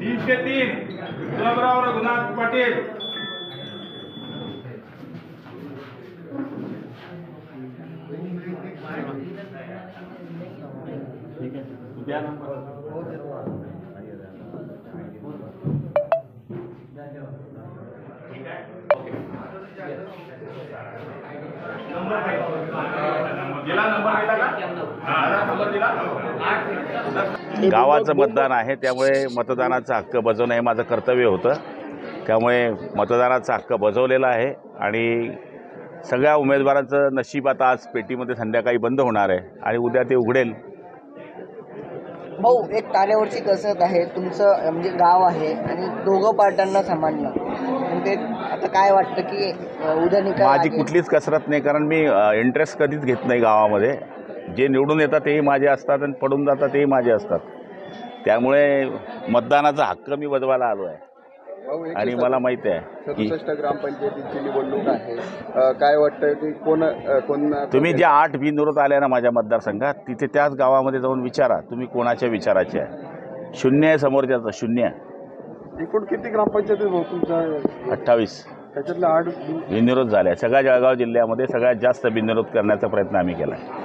तीनशे तीन गुलाबराव रघुनाथ पाटील दिला नंबर दिला का हा, गावाचं मतदान आहे त्यामुळे मतदानाचा हक्क बजावणं हे माझं कर्तव्य होतं. त्यामुळे मतदानाचा हक्क बजावलेला आहे आणि सगळ्या उमेदवारांचं नशीब आता आज पेटीमध्ये संध्याकाळी बंद होणार आहे आणि उद्या ते उघडेल. भाऊ एक तारेवरची कसरत आहे तुमचं म्हणजे गाव आहे आणि दोघं पार्ट्यांना सांभाळणं. म्हणजे आता काय वाटतं की अं, उद्या निकाल माझी आधी- कुठलीच कसरत नाही कारण मी इंटरेस्ट कधीच घेत नाही गावामध्ये. जे निवडून येतात तेही माझे असतात आणि पडून जातात तेही माझे असतात. त्यामुळे मतदानाचा हक्क मी बजवायला आलो आहे. आणि मला माहिती आहे की सदुसष्ट ग्रामपंचायतीची निवडणूक आहे. अ, काय वाटतं की कोण अ, कोण तुम्ही ज्या आठ बिनविरोध आल्या ना माझ्या मतदारसंघात तिथे त्याच गावामध्ये जाऊन विचारा तुम्ही कोणाच्या विचाराचे आहे? शून्य आहे समोरच्याचं शून्य एकूण किती ग्रामपंचायती भाऊ तुमच्या? अठ्ठावीस. त्याच्यातल्या आठ बिनविरोध झाल्या सगळ्या जळगाव जिल्ह्यामध्ये सगळ्यात जास्त बिनविरोध करण्याचा प्रयत्न आम्ही केला आहे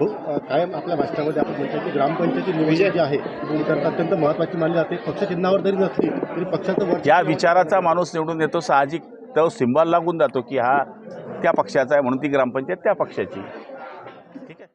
हो कायम आपल्या भाषणामध्ये आपण म्हणतो की ग्रामपंचायती निविदा जी आहे ती अत्यंत महत्त्वाची मानली जाते. पक्ष चिन्हावर जरी नसली तरी पक्षाचं ज्या विचाराचा माणूस निवडून येतो साहजिक तो सिंबल लागून जातो की हा त्या पक्षाचा आहे म्हणून ती ग्रामपंचायत त्या पक्षाची. ठीक आहे?